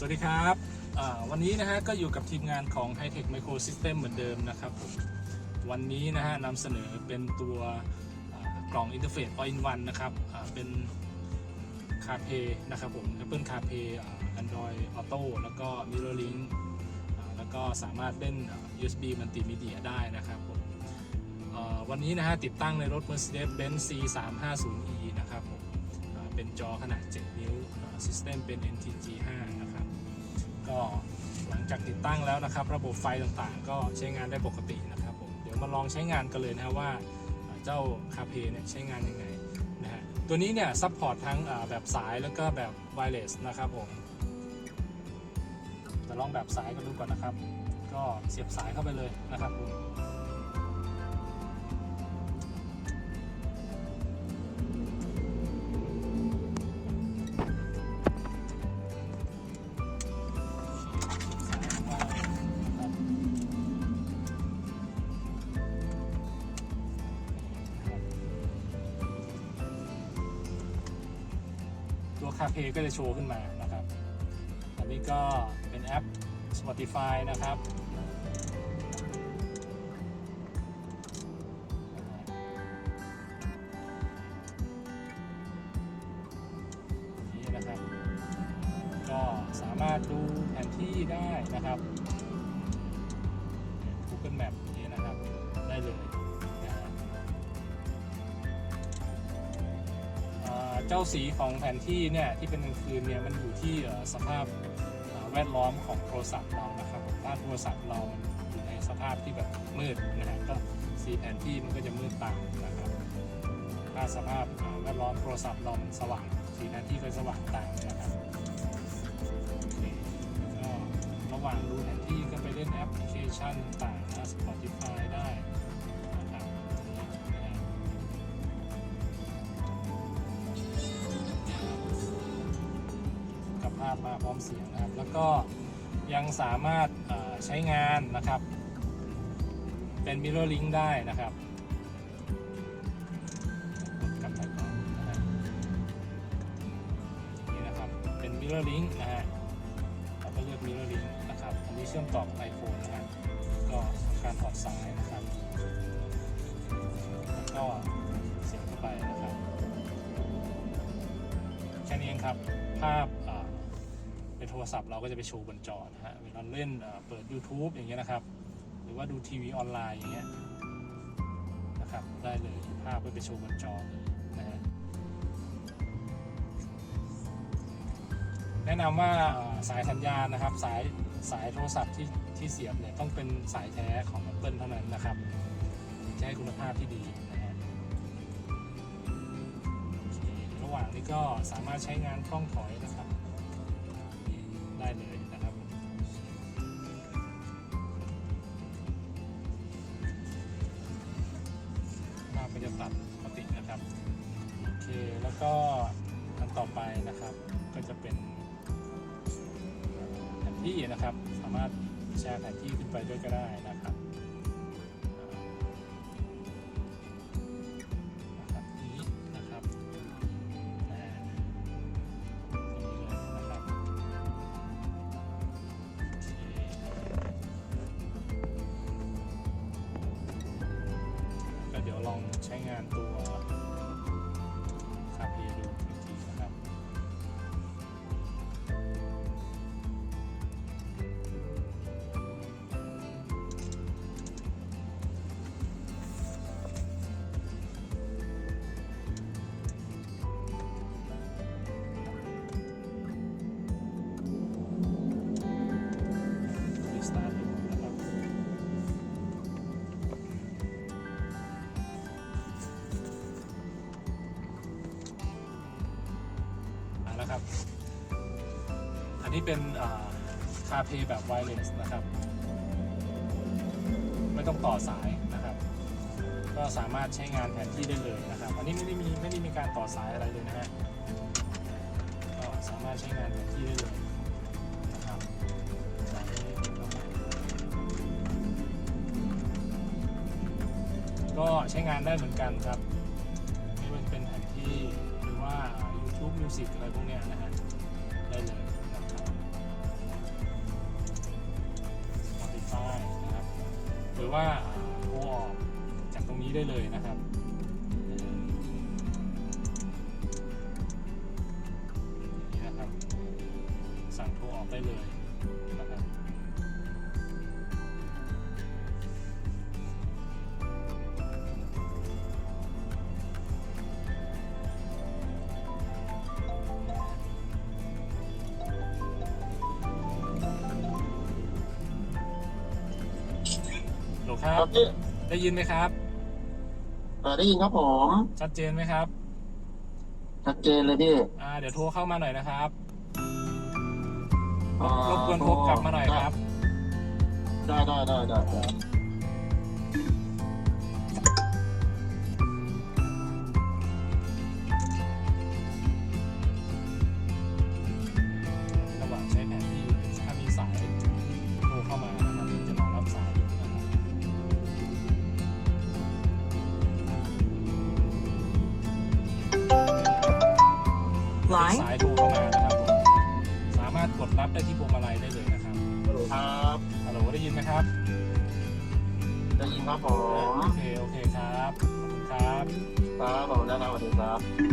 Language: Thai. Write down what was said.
สวัสดีครับวันนี้นะฮะก็อยู่กับทีมงานของ High Tech Micro System เหมือนเดิมนะครับผมวันนี้นะฮะนำเสนอเป็นตัวกล่องอินเทอร์เฟซ All in One นะครับเป็น CarPlay นะครับผม Apple CarPlay อ่า Android Auto แล้วก็ MirrorLink แล้วก็สามารถเล่น USB Multimedia ได้นะครับผมวันนี้นะฮะติดตั้งในรถ Mercedes-Benz C350e นะครับผมเป็นจอขนาด 7 นิ้วซิสเต็มเป็น NTG 5นะครับ ก็หลังจากติดตั้งแล้วนะครับ ระบบไฟต่างๆ ก็ใช้งานได้ปกตินะครับผมเดี๋ยวมาลองใช้งานกันเลยนะว่าเจ้าคาเพเนี่ยใช้งานยังไงนะฮะตัวนี้เนี่ยซัพพอร์ตทั้งแบบสายแล้วก็แบบไวเลสนะครับผมจะลองแบบสายกันดูก่อนนะครับ ก็เสียบสายเข้าไปเลยนะครับผม ตัวคาเพก็จะโชว์ขึ้นมานะครับ อันนี้ก็เป็นแอป Spotify นะครับนี่นะครับ ก็สามารถดูแผนที่ได้นะครับ Google Map นี้นะครับ ได้เลย เจ้าสีของแผนที่เนี่ยที่เป็นกลางคืนเนี่ยมันอยู่ที่สภาพแวดล้อมของโทรศัพท์เรานะครับผมถ้าโทรศัพท์เรามันอยู่ในสภาพที่แบบมืดนะฮะก็สีแผนที่มันก็จะมืดตามนะครับถ้าสภาพแวดล้อมโทรศัพท์เรามันสว่างสีแผนที่ก็สว่างตามนะครับโอเคก็ระหว่างดูแผนที่ก็ไปเล่นแอปพลิเคชันต่างๆนะ Spotify ได้าพมาพร้อมเสียงนะครับ แล้วก็ยังสามารถใช้งานนะครับ เป็น Mirror Link ได้นะครับกดกลับไปก่อนนะฮะนี่นะครับเป็น Mirror Link นะฮะเราก็เลือก Mirror Link นะครับอันนี้เชื่อมต่อกับ iPhone นะครับก็การถอดสายนะครับแล้วก็เสียบเข้าไปนะครับแค่นี้เองครับภาพ ในโทรศัพท์เราก็จะไปโชว์บนจอนะฮะเวลาเล่นเปิด YouTube อย่างเงี้ยนะครับ หรือว่าดูทีวีออนไลน์อย่างเงี้ยนะครับได้เลยภาพก็ไปโชว์บนจอเลยนะฮะแนะนำว่าสายสัญญาณนะครับสายสายโทรศัพท์ที่ที่เสียบเนี่ยต้องเป็นสายแท้ของ Apple เท่านั้นนะครับจะให้คุณภาพที่ดีนะฮะระหว่างนี้ก็สามารถใช้งานกล้องถอยนะครับ ได้เลยนะครับภาพก็จะตัดปกตินะครับ โอเค แล้วก็อันต่อไปนะครับ ก็จะเป็นแผนที่นะครับ สามารถแชร์แผนที่ขึ้นไปด้วยก็ได้นะครับนะครับ ในี้เป็นคาเพย์แบบไวเลสนะครับ ไม่ต้องต่อสายนะครับ ก็สามารถใช้งานแผนที่ได้เลยนะครับ อันนี้ไม่ได้มีไม่ได้มีการต่อสายอะไรเลยนะฮะก็สามารถใช้งานแผนที่ได้เลยนะครับก็ใช้งานได้เหมือนกันครับไม่ว่าจะเป็นแผนที่หรือว่า YouTube Music อะไรพวกเนี้ยนะฮะได้เลย ว่าโทรออกจากตรงนี้ได้เลยนะครับนี่นะครับ สั่งโทรออกได้เลย ครัครับบพี่ได้ยินไหมครับ เออได้ยินครับผมชัดเจนไหมครับ ชัดเจนเลยพี่อ่า เดี๋ยวโทรเข้ามาหน่อยนะครับอ่ารบกวนโทรกลับมาหน่อยครับ ได้ได้ได้ได้ได้ ครับได้ยินครับผมโอเคโอเคครับขอบคุณครับครับผมได้ครับสวัสดีครับ